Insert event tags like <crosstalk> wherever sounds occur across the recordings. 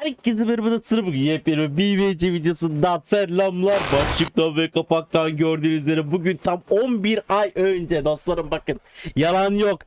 Herkese merhaba sırrı bugün yepyeni BBC videosundan selamlar. Başlıktan ve kapaktan gördüğünüz üzere bugün tam 11 ay önce dostlarım bakın yalan yok.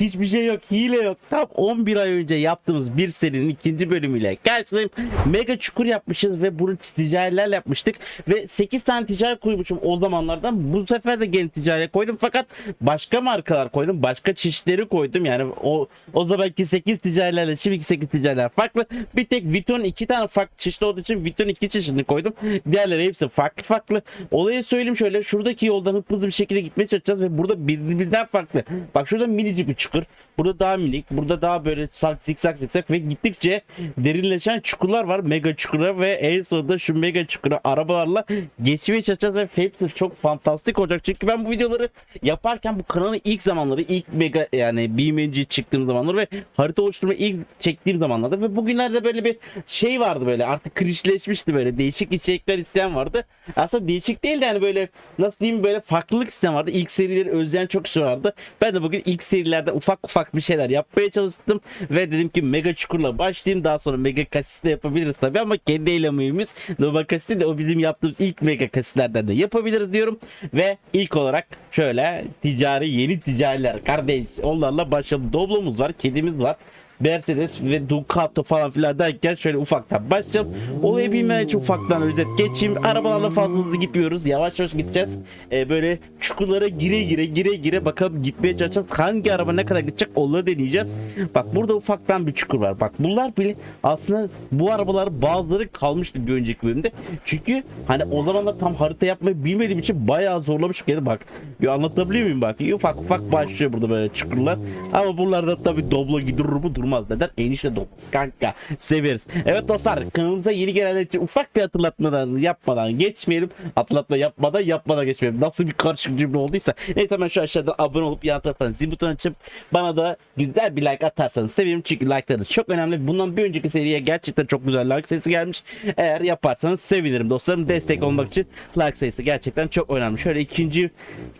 Hiçbir şey yok, hile yok. Tam 11 ay önce yaptığımız bir serinin ikinci bölümüyle karşılayayım. Mega çukur yapmışız ve bunu ticariler yapmıştık. Ve 8 tane ticari koymuşum o zamanlardan. Bu sefer de gene ticari koydum fakat başka markalar koydum. Başka çeşitleri koydum. Yani o o zamanki 8 ticarilerle şimdiki 8 ticariler farklı. Bir tek Vuitton 2 tane farklı çeşit olduğu için Vuitton 2 çeşidini koydum. Diğerleri hepsi farklı farklı. Olayı söyleyeyim şöyle. Şuradaki yoldan hızlı bir şekilde gitmeye çalışacağız ve burada birbirinden farklı. Bak şurada minicik bir çukur. Burada daha minik. Burada daha böyle sak zikzak zikzak ve gittikçe derinleşen çukurlar var. Mega çukura ve en sonunda şu mega çukura arabalarla geçmeye çalışacağız ve hepsi çok fantastik olacak. Çünkü ben bu videoları yaparken bu kanalın ilk zamanları ilk mega yani BMG çıktığım zamanlar ve harita oluşturma ilk çektiğim zamanlarda ve bugünlerde böyle bir şey vardı böyle artık klişleşmişti böyle değişik içerikler isteyen vardı. Aslında değişik değil de yani böyle nasıl diyeyim böyle farklılık isteyen vardı. İlk serileri özleyen çok kişi vardı. Ben de bugün ilk serilerde ufak ufak bir şeyler yapmaya çalıştım ve dedim ki mega çukurla başlayayım daha sonra mega kasis de yapabiliriz tabii ama kendi eylemimiz normal kasisi de o bizim yaptığımız ilk mega kasislerden de yapabiliriz diyorum ve ilk olarak şöyle ticari yeni ticariler kardeş onlarla başlayalım. Doblomuz var kedimiz var. Mercedes ve Ducato falan filan derken şöyle ufaktan başlayalım. Olayı bilmeyen için ufaktan özet geçeyim. Arabalarla fazla hızlı gitmiyoruz. Yavaş yavaş gideceğiz. Ee, böyle çukurlara gire gire gire gire bakalım gitmeye çalışacağız. Hangi araba ne kadar gidecek onları deneyeceğiz. Bak burada ufaktan bir çukur var. Bak bunlar bile aslında bu arabalar bazıları kalmıştı bir önceki bölümde. Çünkü hani o zamanlar tam harita yapmayı bilmediğim için bayağı zorlamışım. Yani bak bir anlatabiliyor muyum bak. Ufak ufak başlıyor burada böyle çukurlar. Ama buralarda tabii doblo gidiyor mu durmaz. Neden? Enişte doblosu kanka. Severiz. Evet dostlar kanalımıza yeni gelenler için ufak bir hatırlatmadan yapmadan geçmeyelim. Hatırlatma yapmadan yapmadan geçmeyelim. Nasıl bir karışık cümle olduysa. Neyse hemen şu aşağıda abone olup yan taraftan zil butonu açıp bana da güzel bir like atarsanız sevinirim. Çünkü like'larınız çok önemli. Bundan bir önceki seriye gerçekten çok güzel like sayısı gelmiş. Eğer yaparsanız sevinirim dostlarım. Destek olmak için like sayısı gerçekten çok önemli. Şöyle ikinci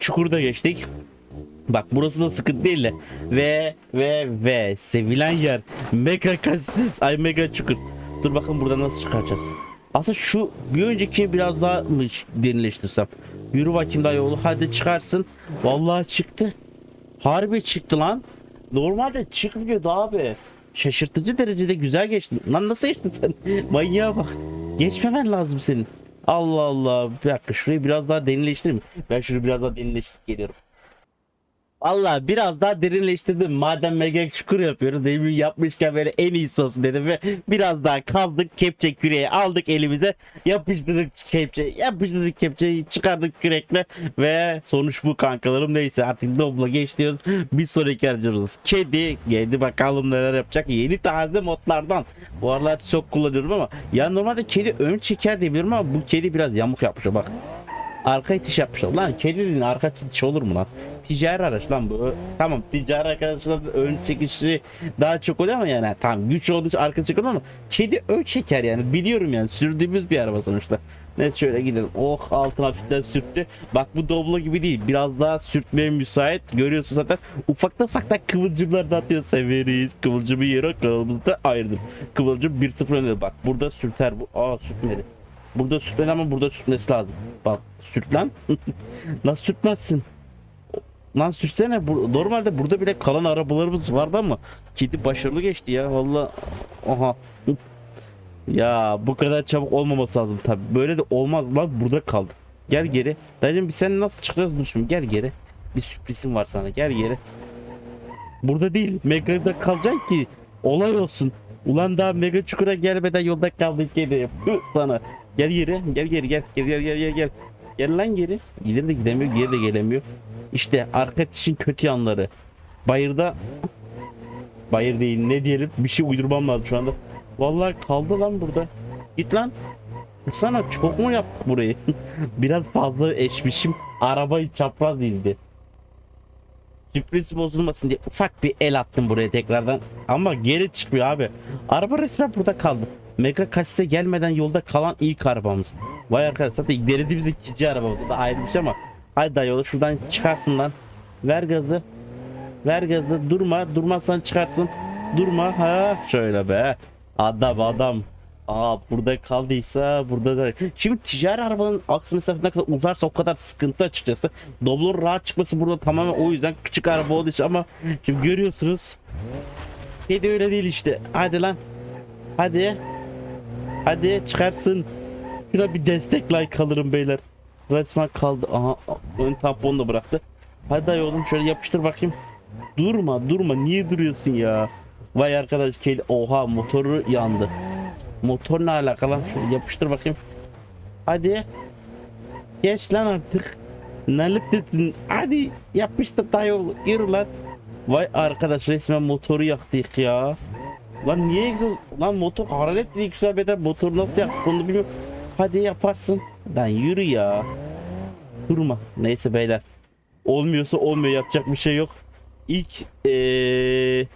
çukurda geçtik. Bak burası da sıkıntı değil de. Ve ve ve sevilen yer. Mega kasis. Ay mega çukur. Dur bakalım burada nasıl çıkaracağız. Aslında şu bir önceki biraz daha mı derinleştirsem. Yürü bakayım daha yolu. Hadi çıkarsın. Vallahi çıktı. Harbi çıktı lan. Normalde çıkmıyordu abi. Şaşırtıcı derecede güzel geçtin. Lan nasıl geçtin sen? <laughs> Manyağa bak. Geçmemen lazım senin. Allah Allah. Bir dakika şurayı biraz daha derinleştireyim. Ben şunu biraz daha derinleştirip geliyorum. Valla biraz daha derinleştirdim. Madem mega çukur yapıyoruz. Demin yapmışken böyle en iyisi olsun dedim ve biraz daha kazdık. Kepçe küreği aldık elimize. Yapıştırdık kepçe. Yapıştırdık kepçeyi çıkardık kürekle. Ve sonuç bu kankalarım. Neyse artık dobla geç diyoruz. Bir sonraki aracımız kedi. Kedi bakalım neler yapacak. Yeni taze modlardan. Bu aralar çok kullanıyorum ama. Ya normalde kedi ön çeker diyebilirim ama bu kedi biraz yamuk yapmış. Bak arka itiş yapmışlar. Lan kedi dediğin arka itiş olur mu lan? Ticari araç lan bu. Tamam ticari arkadaşlar ön çekişi daha çok oluyor ama yani tamam güç olduğu için arka çekiyor ama kedi ön çeker yani biliyorum yani sürdüğümüz bir araba sonuçta. Neyse şöyle gidelim. Oh altına hafiften sürttü. Bak bu Doblo gibi değil. Biraz daha sürtmeye müsait. Görüyorsun zaten. Ufakta ufakta kıvılcımlar da atıyor. Severiz. Kıvılcımı yere kanalımızda ayırdım. Kıvılcım 1-0 önde. Bak burada sürter bu. Aa sürtmedi. Burada sürtmedi ama burada sürtmesi lazım. Bak sürt. <laughs> Nasıl sürtmezsin? Lan sürsene. Bu, normalde burada bile kalan arabalarımız vardı ama kedi başarılı geçti ya. Valla. Aha. Ya bu kadar çabuk olmaması lazım tabi. Böyle de olmaz lan burada kaldı. Gel geri. Dayıcım biz sen nasıl çıkacağız dur şimdi gel geri. Bir sürprizim var sana gel geri. Burada değil. Mega'da kalacaksın ki olay olsun. Ulan daha mega çukura gelmeden yolda kaldık geri. Hı, <laughs> sana. Gel geri. Gel geri gel. Gel gel gel gel gel. Gel lan geri. İleri de gidemiyor, geri de gelemiyor. İşte arka işin kötü yanları. Bayırda Bayır değil ne diyelim bir şey uydurmam lazım şu anda. Vallahi kaldı lan burada. Git lan. Sana çok mu yaptık burayı? <laughs> Biraz fazla eşmişim. Arabayı çapraz değildi. Sürpriz bozulmasın diye ufak bir el attım buraya tekrardan. Ama geri çıkmıyor abi. Araba resmen burada kaldı. Mega kasise gelmeden yolda kalan ilk arabamız. Vay arkadaş zaten denediğimiz ikinci arabamız. O da ayrı bir şey ama. Hadi daha yolu şuradan çıkarsın lan. Ver gazı. Ver gazı. Durma. Durmazsan çıkarsın. Durma. Ha şöyle be. Adam adam. Aa burada kaldıysa burada da. Şimdi ticari arabanın aks mesafesi ne kadar uzarsa o kadar sıkıntı açıkçası. Doblor rahat çıkması burada tamamen o yüzden küçük araba olduğu için ama şimdi görüyorsunuz. Kedi öyle değil işte. Hadi lan. Hadi. Hadi çıkarsın. Şuna bir destek like alırım beyler. Resmen kaldı. Aha ön tamponu da bıraktı. Hadi ay oğlum şöyle yapıştır bakayım. Durma durma niye duruyorsun ya? Vay arkadaş kedi oha motoru yandı. Motor ne alakalı lan? Şöyle yapıştır bakayım. Hadi. Geç lan artık. Neliktesin? Hadi yapıştır dayı yürü lan. Vay arkadaş resmen motoru yaktık ya. Lan niye egzoz? Lan motor hararet değil güzel beden motor nasıl yaptık onu bilmiyorum. Hadi yaparsın. Lan yürü ya. Durma. Neyse beyler. Olmuyorsa olmuyor yapacak bir şey yok. İlk ee,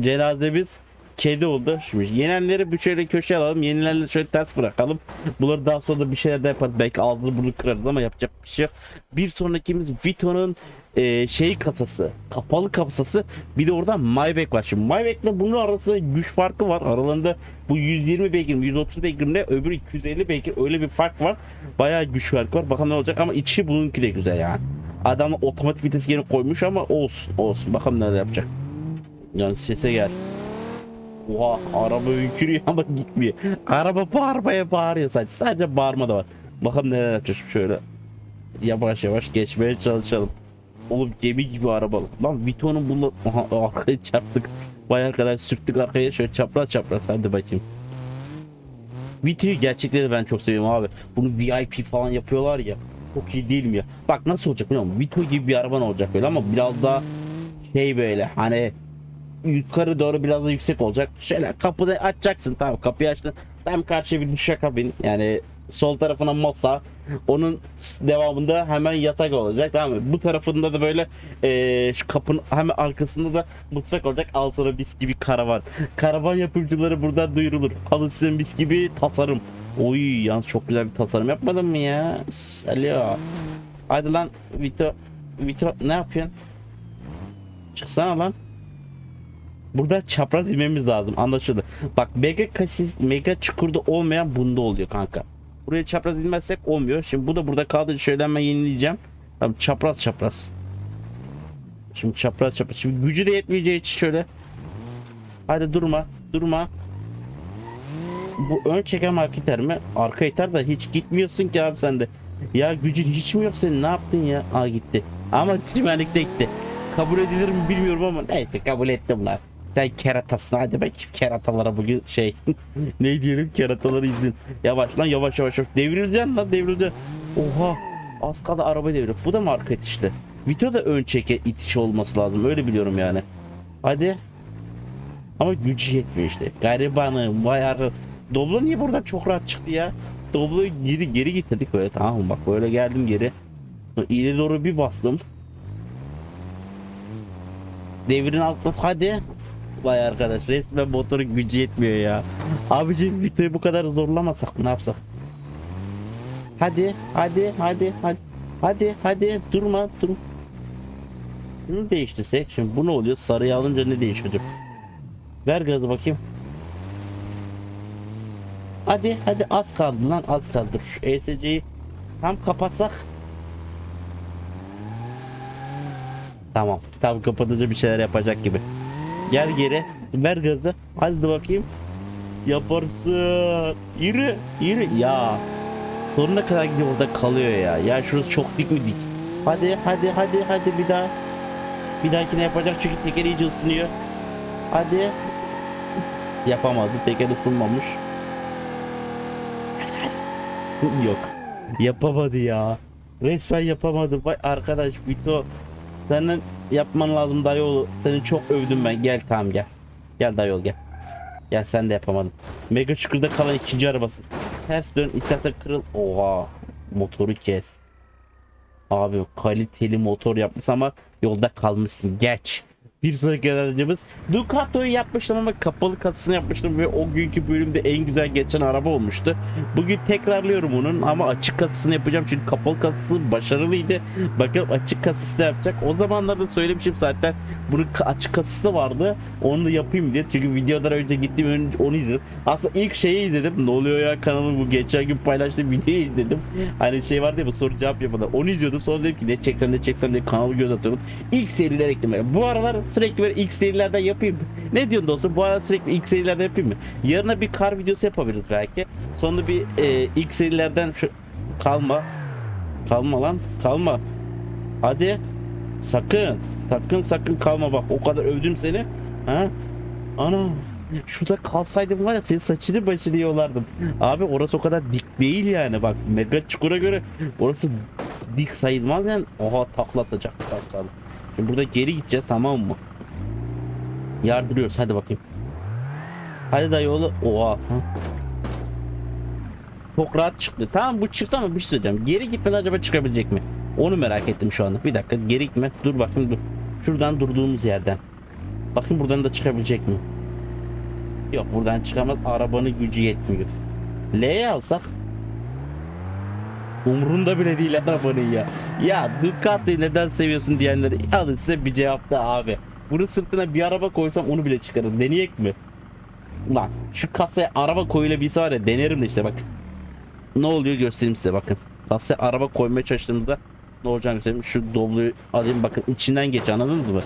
cenazemiz kedi oldu. Şimdi yenenleri bir şöyle köşeye alalım. Yenilenleri şöyle ters bırakalım. Bunları daha sonra da bir şeyler de yaparız. Belki ağzını bunu kırarız ama yapacak bir şey yok. Bir sonrakimiz Vito'nun e, şey kasası. Kapalı kasası. Bir de orada Maybach var. Şimdi Maybach ile bunun arasında güç farkı var. Aralarında bu 120 beygir mi 130 beygir mi ne öbürü 250 beygir öyle bir fark var. Bayağı güç farkı var. Bakalım ne olacak ama içi bununki de güzel yani. Adam otomatik vites geri koymuş ama olsun olsun. Bakalım neler yapacak. Yani sese gel. Oha araba öykürüyor <laughs> ama gitmiyor. Araba bağırmaya bağırıyor sadece. Sadece bağırma da var. Bakalım neler yapacağız şöyle. Yavaş yavaş geçmeye çalışalım. Oğlum gemi gibi araba. Lan Vito'nun Aha, arkaya çarptık. Vay arkadaş sürttük arkaya şöyle çapraz çapraz hadi bakayım. Vito'yu gerçekten de ben çok seviyorum abi. Bunu VIP falan yapıyorlar ya. Çok iyi değil mi ya? Bak nasıl olacak biliyor musun? Vito gibi bir araban olacak böyle ama biraz daha şey böyle hani yukarı doğru biraz da yüksek olacak. Şöyle kapıda açacaksın tamam kapıyı açtın. Tam karşıya bir duşakabin yani sol tarafına masa onun devamında hemen yatak olacak tamam mı? Bu tarafında da böyle eee, şu kapının hemen arkasında da mutfak olacak. Al sana bis gibi karavan. Karavan yapımcıları buradan duyurulur. Alın size mis gibi tasarım. Oy yalnız çok güzel bir tasarım yapmadın mı ya? Alo. Hadi lan Vito. Vito ne yapıyorsun? Çıksana lan. Burada çapraz inmemiz lazım anlaşıldı. Bak mega kasis mega çukurda olmayan bunda oluyor kanka. Buraya çapraz inmezsek olmuyor. Şimdi bu da burada kaldı. Şöyle hemen yenileyeceğim. Tamam çapraz çapraz. Şimdi çapraz çapraz. Şimdi gücü de yetmeyeceği için şöyle. Hadi durma. Durma. Bu ön çeken arka iter mi? Arka iter de hiç gitmiyorsun ki abi sen de. Ya gücün hiç mi yok senin? Ne yaptın ya? Aa gitti. Ama çimenlikte gitti. Kabul edilir mi bilmiyorum ama neyse kabul ettim lan. Sen keratasın hadi bakayım keratalara bugün şey <laughs> ne diyelim kerataları izin. Yavaş lan yavaş yavaş yavaş devrileceksin lan devrileceksin. Oha az kaldı araba devriyor. Bu da mı arka itişli? Vito da ön çeke itiş olması lazım öyle biliyorum yani. Hadi. Ama gücü yetmiyor işte. Garibanım vay arı. Doblo niye buradan çok rahat çıktı ya? Doblo'yu geri geri getirdik böyle tamam bak böyle geldim geri. İleri doğru bir bastım. Devrin altına hadi. Vay arkadaş resmen motorun gücü yetmiyor ya. Abiciğim Vito'yu bu kadar zorlamasak mı ne yapsak? Hadi hadi hadi hadi. Hadi hadi durma dur. Bunu değiştirsek şimdi bu ne oluyor? Sarıyı alınca ne değişecek? Ver gazı bakayım. Hadi hadi az kaldı lan az kaldı. Şu ESC'yi tam kapatsak. Tamam. Tam kapatınca bir şeyler yapacak gibi. Gel geri. Ver gazı. Hadi bakayım. Yaparsın. Yürü. Yürü. Ya. Sonuna kadar gidiyor orada kalıyor ya. Ya şurası çok dik mi dik. Hadi hadi hadi hadi bir daha. Bir dahakine yapacak çünkü teker iyice ısınıyor. Hadi. Yapamadı. Teker ısınmamış. Hadi hadi. Yok. Yapamadı ya. Resmen yapamadı. Vay arkadaş Vito. Senin yapman lazım dayıoğlu. Seni çok övdüm ben. Gel tamam gel. Gel dayıoğlu gel. Gel sen de yapamadın. Mega Çukur'da kalan ikinci arabası. Ters dön istersen kırıl. Oha. Motoru kes. Abi kaliteli motor yapmış ama yolda kalmışsın. Geç. Bir sonraki aracımız Ducato'yu yapmıştım ama kapalı kasasını yapmıştım ve o günkü bölümde en güzel geçen araba olmuştu. Bugün tekrarlıyorum onun ama açık kasasını yapacağım çünkü kapalı kasası başarılıydı. Bakalım açık kasası da yapacak. O zamanlarda söylemişim zaten bunun açık kasası da vardı. Onu da yapayım diye. Çünkü videodan önce gittim önce onu izledim. Aslında ilk şeyi izledim. Ne oluyor ya kanalın bu geçen gün paylaştığım videoyu izledim. Hani şey vardı ya bu soru cevap yapmadan. Onu izliyordum. Sonra dedim ki ne çeksem ne çeksem diye kanalı göz atıyorum. İlk seriler ekledim. Bu aralar sürekli böyle ilk serilerden yapayım. Ne diyorsun dostum? Bu aralar sürekli ilk serilerden yapayım mı? Yarına bir kar videosu yapabiliriz belki. Sonra bir e, ilk serilerden şu kalma. Kalma lan. Kalma. Hadi. Sakın. Sakın sakın kalma bak. O kadar övdüm seni. Ha? Ana. Şurada kalsaydım var ya senin saçını başını yolardım. Abi orası o kadar dik değil yani bak. Mega çukura göre orası dik sayılmaz yani. Oha taklatacak az kaldı. Şimdi burada geri gideceğiz tamam mı? Yardırıyoruz hadi bakayım. Hadi dayı oğlu. Oha. Ha? Çok rahat çıktı. Tamam bu çıktı ama bir şey söyleyeceğim. Geri gitmeden acaba çıkabilecek mi? Onu merak ettim şu anda. Bir dakika geri gitme. Dur bakayım dur. Şuradan durduğumuz yerden. Bakın buradan da çıkabilecek mi? Yok buradan çıkamaz. Arabanın gücü yetmiyor. L'ye alsak Umrunda bile değil arabanın ya. Ya Ducati'yi neden seviyorsun diyenlere alın size bir cevap da abi. Bunun sırtına bir araba koysam onu bile çıkarım. Deneyek mi? Ulan şu kasaya araba koyulabilse var ya denerim de işte bak. Ne oluyor göstereyim size bakın. Kasaya araba koymaya çalıştığımızda ne olacağını göstereyim. Şu dobloyu alayım bakın içinden geç anladınız mı?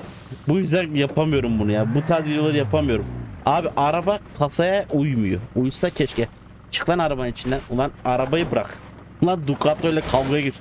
Bu yüzden yapamıyorum bunu ya. Bu tarz videoları yapamıyorum. Abi araba kasaya uymuyor. Uysa keşke. Çık lan arabanın içinden. Ulan arabayı bırak. Ulan Ducato ile kavgaya gir.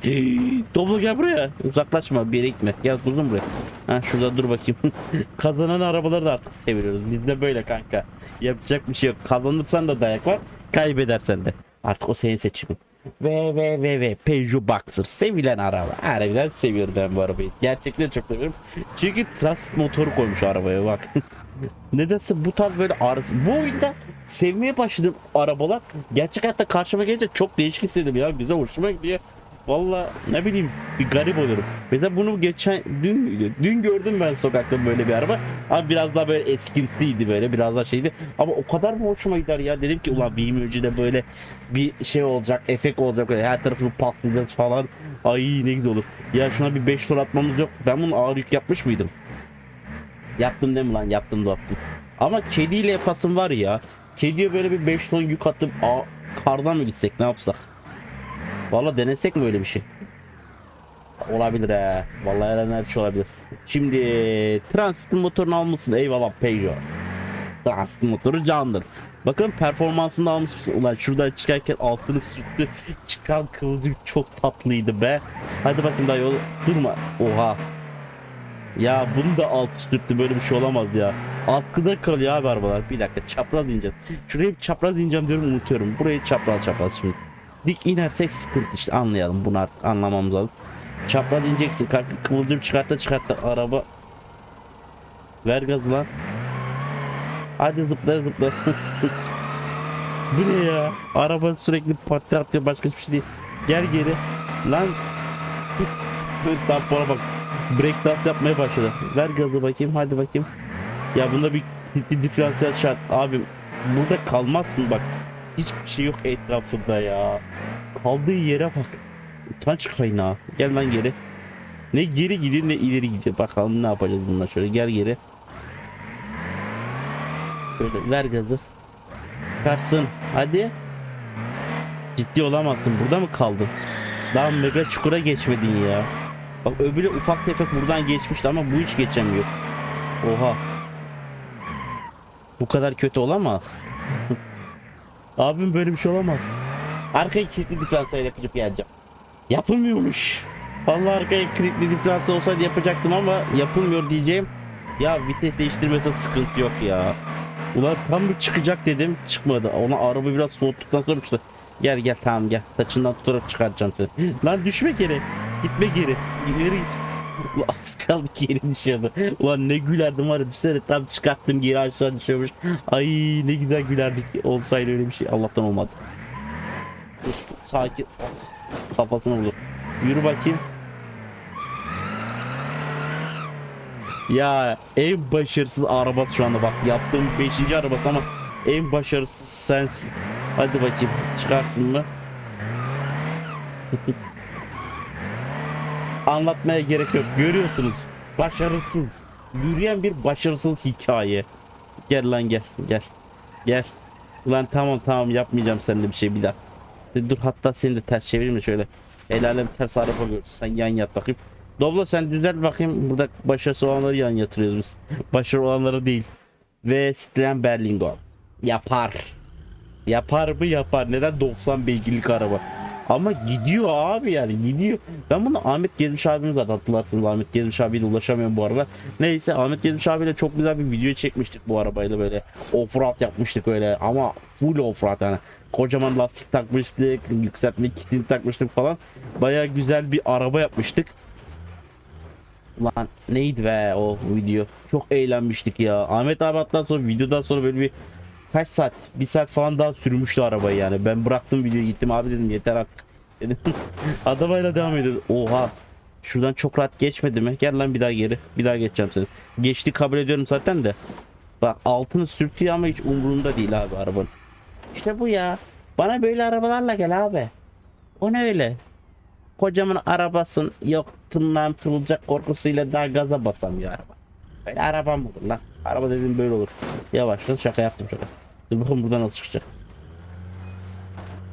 Doblo gel buraya. Uzaklaşma bir yere gitme. Gel kuzum buraya. Ha şurada dur bakayım. <laughs> Kazanan arabaları da artık çeviriyoruz. Biz de böyle kanka. Yapacak bir şey yok. Kazanırsan da dayak var. Kaybedersen de. Artık o senin seçimin. Ve ve ve ve Peugeot Boxer sevilen araba. Harbiden seviyorum ben bu arabayı. Gerçekten çok seviyorum. Çünkü transit motoru koymuş arabaya bak. <laughs> Nedense bu tarz böyle arası. Bu oyunda sevmeye başladığım arabalar gerçek hayatta karşıma gelince çok değişik hissediyorum ya. Bize hoşuma gidiyor. Valla ne bileyim bir garip oluyorum. Mesela bunu geçen dün? Dün gördüm ben sokakta böyle bir araba. Ama biraz daha böyle eskimsiydi böyle biraz daha şeydi. Ama o kadar mı hoşuma gider ya dedim ki ulan bir de böyle bir şey olacak, efekt olacak böyle her tarafını paslayacağız falan. Ay ne güzel olur. Ya şuna bir 5 tur atmamız yok. Ben bunu ağır yük yapmış mıydım? Yaptım değil mi lan? Yaptım da yaptım. Ama kediyle yapasım var ya. Kediye böyle bir 5 ton yük atıp a, kardan mı gitsek ne yapsak? Valla denesek mi öyle bir şey? Olabilir he. Vallahi her şey olabilir. Şimdi transit motorunu almışsın. Eyvallah Peugeot. Transit motoru candır. Bakın performansını almış? Ulan şuradan çıkarken altını sürttü. Çıkan kıvılcım çok tatlıydı be. Hadi bakayım daha yol. Durma. Oha. Ya bunu da alt sürttü böyle bir şey olamaz ya. Askıda kalıyor abi arabalar. Bir dakika çapraz ineceğiz. Şuraya bir çapraz ineceğim diyorum unutuyorum. Burayı çapraz çapraz şimdi. Dik inersek sıkıntı işte anlayalım bunu artık anlamamız lazım. Çapraz ineceksin kanka kıvılcım çıkartta çıkartta araba. Ver gazı lan. Hadi zıpla zıpla. <laughs> Bu ne ya? Araba sürekli patlı atıyor başka hiçbir şey değil. Gel geri. Lan. <laughs> Tampona bak. Break dance yapmaya başladı. Ver gazı bakayım hadi bakayım. Ya bunda bir ciddi diferansiyel şart. Abi burada kalmazsın bak. Hiçbir şey yok etrafında ya. Kaldığı yere bak. Utanç kaynağı. Gel lan geri. Ne geri gidiyor ne ileri gidiyor. Bakalım ne yapacağız bundan şöyle. Gel geri. Böyle ver gazı. Çıkarsın. Hadi. Ciddi olamazsın. Burada mı kaldın? Daha mega çukura geçmedin ya. Bak öbürü ufak tefek buradan geçmişti ama bu hiç geçemiyor. Oha. Bu kadar kötü olamaz. Abim böyle bir şey olamaz. Arkaya kilitli diferansiyel yapıp geleceğim. Yapılmıyormuş. Vallahi arkaya kilitli diferansiyel olsaydı yapacaktım ama yapılmıyor diyeceğim. Ya vites değiştirmese sıkıntı yok ya. Ulan tam bir çıkacak dedim çıkmadı. Ona araba biraz soğuttuktan sonra çıktı. Gel gel tamam gel. Saçından tutarak çıkartacağım seni. Lan düşme geri. Gitme geri. İleri. Ulan az kaldı ki yeri. Ulan ne gülerdim var ya tam çıkarttım geri aşağı düşüyormuş. Ay ne güzel gülerdik olsaydı öyle bir şey. Allah'tan olmadı. Dur, sakin. Kafasına vurdu. Yürü bakayım. Ya en başarısız arabası şu anda bak yaptığım 5. arabası ama en başarısız sensin. Hadi bakayım çıkarsın mı? <laughs> Anlatmaya gerek yok. Görüyorsunuz. Başarısız. Yürüyen bir başarısız hikaye. Gel lan gel gel. Gel. Ulan tamam tamam yapmayacağım seninle bir şey bir daha. Dur hatta seni de ters çevireyim de şöyle. El alem ters araba görsün. Sen yan yat bakayım. Doblo sen düzelt bakayım. Burada başarısı olanları yan yatırıyoruz biz. <laughs> Başarılı olanları değil. Ve Stren Berlingo. Yapar. Yapar mı yapar. Neden 90 beygirlik araba? Ama gidiyor abi yani gidiyor. Ben bunu Ahmet Gezmiş abimiz zaten hatırlarsınız. Ahmet Gezmiş abiyle ulaşamıyorum bu arada. Neyse Ahmet Gezmiş abiyle çok güzel bir video çekmiştik bu arabayla böyle. Offroad yapmıştık öyle ama full offroad yani. Kocaman lastik takmıştık, yükseltme kitini takmıştık falan. Baya güzel bir araba yapmıştık. Lan neydi be o video? Çok eğlenmiştik ya. Ahmet abi hatta sonra videodan sonra böyle bir kaç saat? Bir saat falan daha sürmüştü arabayı yani. Ben bıraktım videoyu gittim abi dedim yeter artık. <laughs> Dedim. Arabayla devam ediyor. Oha. Şuradan çok rahat geçmedi mi? Gel lan bir daha geri. Bir daha geçeceğim seni. Geçti kabul ediyorum zaten de. Bak altını sürtüyor ama hiç umurunda değil abi arabanın. İşte bu ya. Bana böyle arabalarla gel abi. O ne öyle? Kocaman arabasın yok tırnağım kırılacak korkusuyla daha gaza basamıyor araba. Böyle araba olur lan? Araba dediğim böyle olur. Yavaş lan şaka yaptım şaka. Dur bakalım buradan nasıl çıkacak.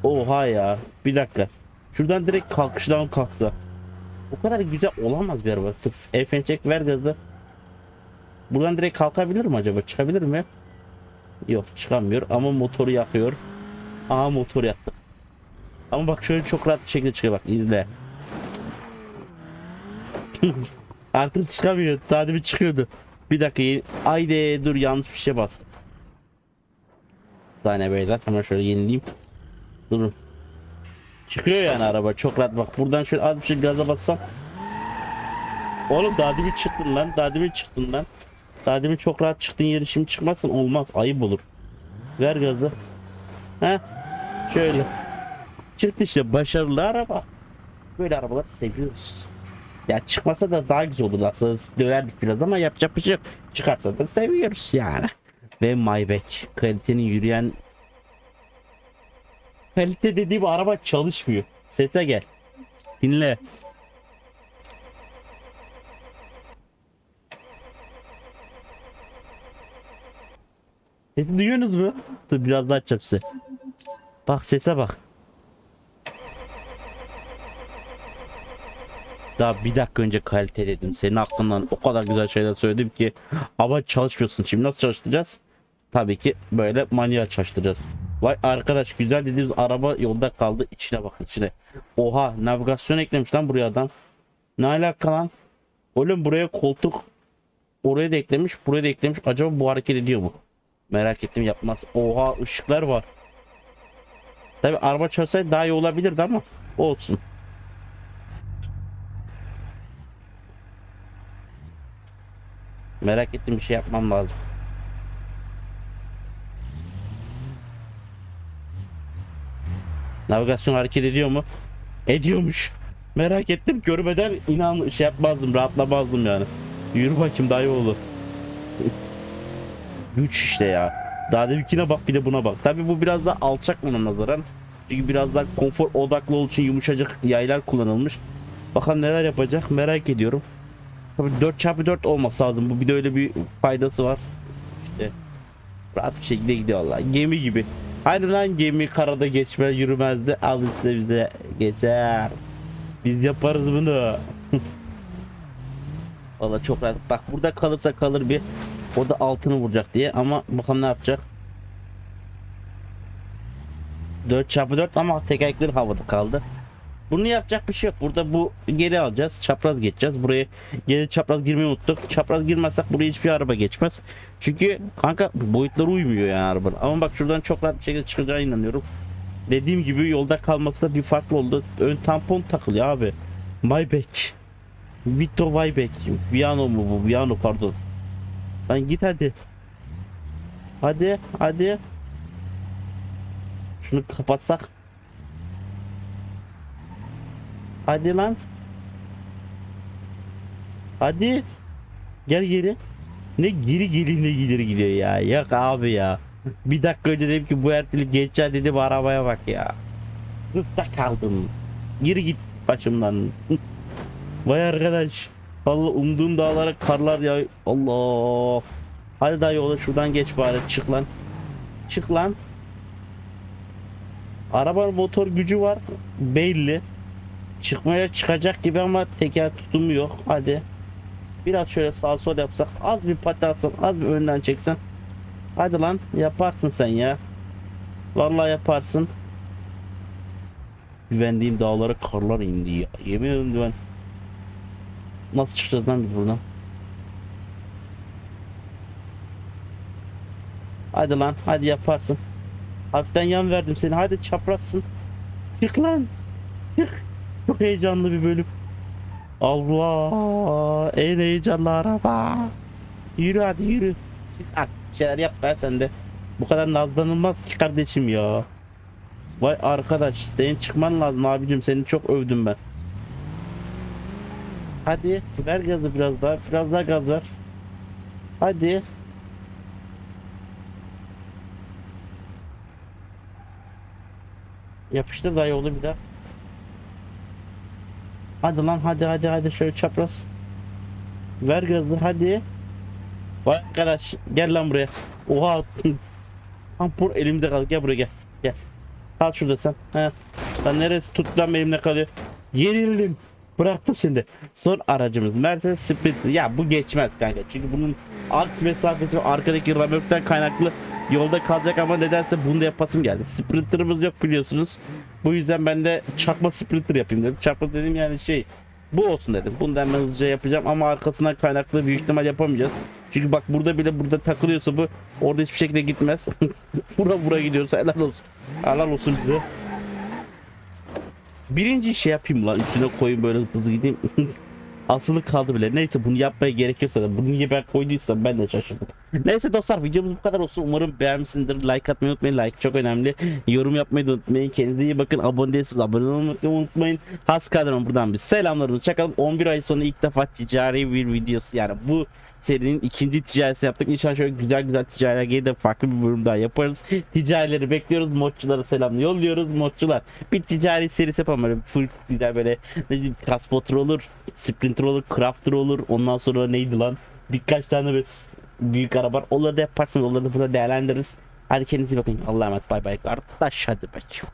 Oha ya. Bir dakika. Şuradan direkt kalkıştan kalksa. O kadar güzel olamaz bir araba. Freni çek ver gazı. Buradan direkt kalkabilir mi acaba? Çıkabilir mi? Yok çıkamıyor ama motoru yakıyor. Aha motor yaktı. Ama bak şöyle çok rahat bir şekilde çıkıyor bak izle. <laughs> Artık çıkamıyor. Daha demin çıkıyordu. Bir dakika. Haydi dur yanlış bir şey bastım. Saniye beyler hemen şöyle yenileyim. Durun. Çıkıyor yani araba çok rahat bak buradan şöyle az bir şey gaza bassam. Oğlum daha demin çıktın lan daha demin çıktın lan. Daha demin çok rahat çıktın yeri şimdi çıkmazsın olmaz ayıp olur. Ver gazı. He şöyle. Çıktı işte başarılı araba. Böyle arabaları seviyoruz. Ya çıkmasa da daha güzel olur aslında döverdik biraz ama yapacak bir şey yok. Çıkarsa da seviyoruz yani. Ve Maybach kalitenin yürüyen Kalite dediğim araba çalışmıyor. Sese gel. Dinle. Sesi duyuyorsunuz mu? Dur biraz daha açacağım size. Bak sese bak. Daha bir dakika önce kalite dedim. Senin aklından o kadar güzel şeyler söyledim ki. Ama çalışmıyorsun. Şimdi nasıl çalıştıracağız? Tabii ki böyle manuel çalıştıracağız. Vay arkadaş güzel dediğimiz araba yolda kaldı. İçine bak içine. Oha navigasyon eklemiş lan buraya adam. Ne alaka lan? Oğlum buraya koltuk oraya da eklemiş buraya da eklemiş. Acaba bu hareket ediyor mu? Merak ettim yapmaz. Oha ışıklar var. Tabi araba çalışsaydı daha iyi olabilirdi ama olsun. Merak ettim bir şey yapmam lazım. Navigasyon hareket ediyor mu? Ediyormuş. Merak ettim görmeden inan şey yapmazdım rahatlamazdım yani. Yürü bakayım daha iyi olur. <laughs> Güç işte ya. Daha deminkine bak bir de buna bak. Tabi bu biraz da alçak buna nazaran. Çünkü biraz daha konfor odaklı olduğu için yumuşacık yaylar kullanılmış. Bakalım neler yapacak merak ediyorum. Tabi 4x4 olması lazım. Bu bir de öyle bir faydası var. İşte rahat bir şekilde gidiyorlar. Gemi gibi. Hayır lan gemi karada geçme yürümezdi. Al işte bize geçer. Biz yaparız bunu. <laughs> Valla çok rahat. Bak burada kalırsa kalır bir. O da altını vuracak diye ama bakalım ne yapacak. 4x4 ama tekerlekleri havada kaldı. Bunu yapacak bir şey yok. Burada bu geri alacağız. Çapraz geçeceğiz. Buraya geri çapraz girmeyi unuttuk. Çapraz girmezsek buraya hiçbir araba geçmez. Çünkü kanka boyutları uymuyor yani arabanın. Ama bak şuradan çok rahat bir şekilde çıkacağına inanıyorum. Dediğim gibi yolda kalması da bir farklı oldu. Ön tampon takılıyor abi. Maybach. Vito Maybach. Viano mu bu? Viano pardon. Lan git hadi. Hadi hadi. Şunu kapatsak. Hadi lan. Hadi. Gel geri. Ne geri geri ne geri gidiyor ya. Yok abi ya. Bir dakika önce dedim ki bu türlü geçeceğim dedim arabaya bak ya. Hıfta kaldım. Geri git başımdan. Vay arkadaş. Allah umduğum dağlara karlar ya. Allah. Hadi daha yola şuradan geç bari çık lan. Çık lan. Arabanın motor gücü var. Belli. Çıkmaya çıkacak gibi ama teker tutumu yok. Hadi. Biraz şöyle sağ sol yapsak. Az bir pati atsan. Az bir önden çeksen. Hadi lan yaparsın sen ya. Vallahi yaparsın. Güvendiğim dağlara karlar indi ya. Yemin ederim ben. Nasıl çıkacağız lan biz buradan? Hadi lan hadi yaparsın. Hafiften yan verdim seni. Hadi çaprazsın. Çık lan. Çık. Çok heyecanlı bir bölüm. Allah en heyecanlı araba. Yürü hadi yürü. Çık at. Bir şeyler yap ben sen de. Bu kadar nazlanılmaz ki kardeşim ya. Vay arkadaş senin çıkman lazım abicim seni çok övdüm ben. Hadi ver gazı biraz daha biraz daha gaz ver. Hadi. Yapıştır daha yolu bir daha. Hadi lan hadi hadi hadi şöyle çapraz. Ver gazı hadi. Vay arkadaş gel lan buraya. Oha. <laughs> Ampur elimde kaldı gel buraya gel. Gel. Kal şurada sen. He. Lan neresi tut lan elimde kalıyor. Yenildim. Bıraktım de. Son aracımız Mercedes Sprinter. Ya bu geçmez kanka. Çünkü bunun aks mesafesi ve arkadaki ramörkten kaynaklı yolda kalacak ama nedense bunu da yapasım geldi. Sprinter'ımız yok biliyorsunuz. Bu yüzden ben de çakma Sprinter yapayım dedim. Çakma dedim yani şey bu olsun dedim. Bunu hemen hızlıca yapacağım ama arkasına kaynaklı büyük ihtimal yapamayacağız. Çünkü bak burada bile burada takılıyorsa bu orada hiçbir şekilde gitmez. <laughs> Bura bura gidiyorsa helal olsun. Helal olsun bize. Birinci şey yapayım lan üstüne koyayım böyle hızlı gideyim. <laughs> Asılı kaldı bile. Neyse bunu yapmaya gerek yoksa da bunu niye ben koyduysam ben de şaşırdım. <laughs> Neyse dostlar videomuz bu kadar olsun. Umarım beğenmişsinizdir. Like atmayı unutmayın. Like çok önemli. Yorum yapmayı da unutmayın. Kendinize iyi bakın. Abone değilseniz abone olmayı unutmayın. Has kadron buradan bir selamlarınızı çakalım. 11 ay sonra ilk defa ticari bir videosu yani bu serinin ikinci ticaretini yaptık. İnşallah şöyle güzel güzel ticariler gelir de farklı bir bölüm daha yaparız. Ticarileri bekliyoruz. Modçulara selam yolluyoruz. Modçular bir ticari serisi yapalım. Böyle full güzel böyle ne diyeyim transporter olur. Sprinter olur. Crafter olur. Ondan sonra neydi lan? Birkaç tane s- büyük araba var. Onları da yaparsınız. Onları da burada değerlendiririz. Hadi kendinize bakın. Allah'a emanet. Bay bay. Kardeş hadi bakayım.